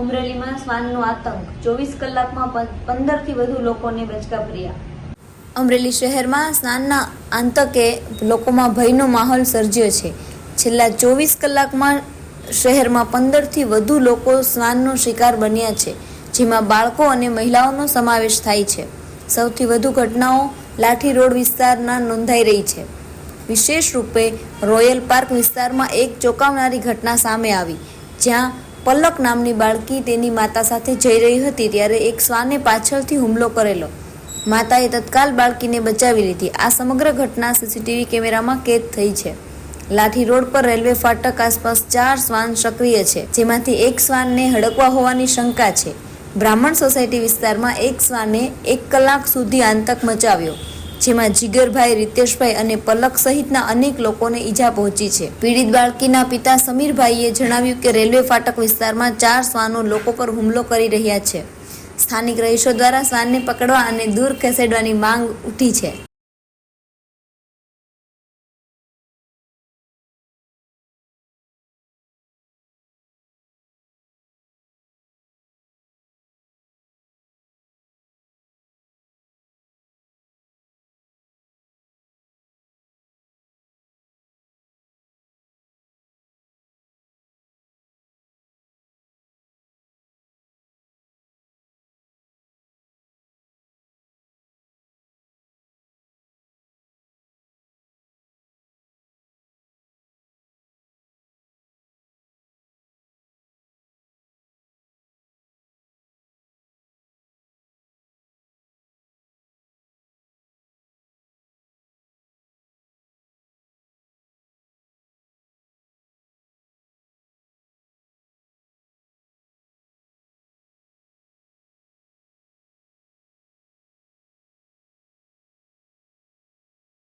અમરેલીમાં શ્વાનનો આતંક. ચોવીસ કલાકમાં પંદરથી વધુ લોકોને બચકા ભર્યા. અમરેલી શહેરમાં સ્નાનના આતંકે લોકોમાં ભયનો માહોલ સર્જ્યો છે. છેલ્લા ચોવીસ કલાકમાં શહેરમાં પંદરથી વધુ લોકો સ્નાનનો શિકાર બન્યા છે, જેમાં બાળકો અને મહિલાઓનો સમાવેશ થાય છે. સૌથી વધુ ઘટનાઓ લાઠી રોડ વિસ્તારના નોંધાઈ રહી છે. વિશેષ રૂપે રોયલ પાર્ક વિસ્તારમાં એક ચોંકાવનારી ઘટના સામે આવી, જ્યાં પલક નામની બાળકી તેની માતા સાથે જઈ રહી હતી ત્યારે એક શ્વાને પાછળથી હુમલો કરેલો. માતાએ તત્કાલ બાળકીને બચાવી લીધી. આ સમગ્ર ઘટના સીસીટીવી કેમેરામાં કેદ થઈ છે. લાઠી રોડ પર રેલવે ફાટક આસપાસ ચાર શ્વાન સક્રિય છે, જેમાંથી એક શ્વાનને હડકવા હોવાની શંકા છે. બ્રાહ્મણ સોસાયટી વિસ્તારમાં એક શ્વાને એક કલાક સુધી આતંક મચાવ્યો. જેમાં જીગરભાઈ, રીતેશભાઈ અને પલક સહિતના અનેક લોકોને ઈજા પહોંચી છે. પીડિત બાળકીના પિતા સમીરભાઈએ જણાવ્યું કે રેલવે ફાટક વિસ્તારમાં ચાર શ્વાનો લોકો પર હુમલો કરી રહ્યા છે. સ્થાનિક રહીશો દ્વારા શ્વાનને પકડવા અને દૂર ખસેડવાની માંગ ઉઠી છે.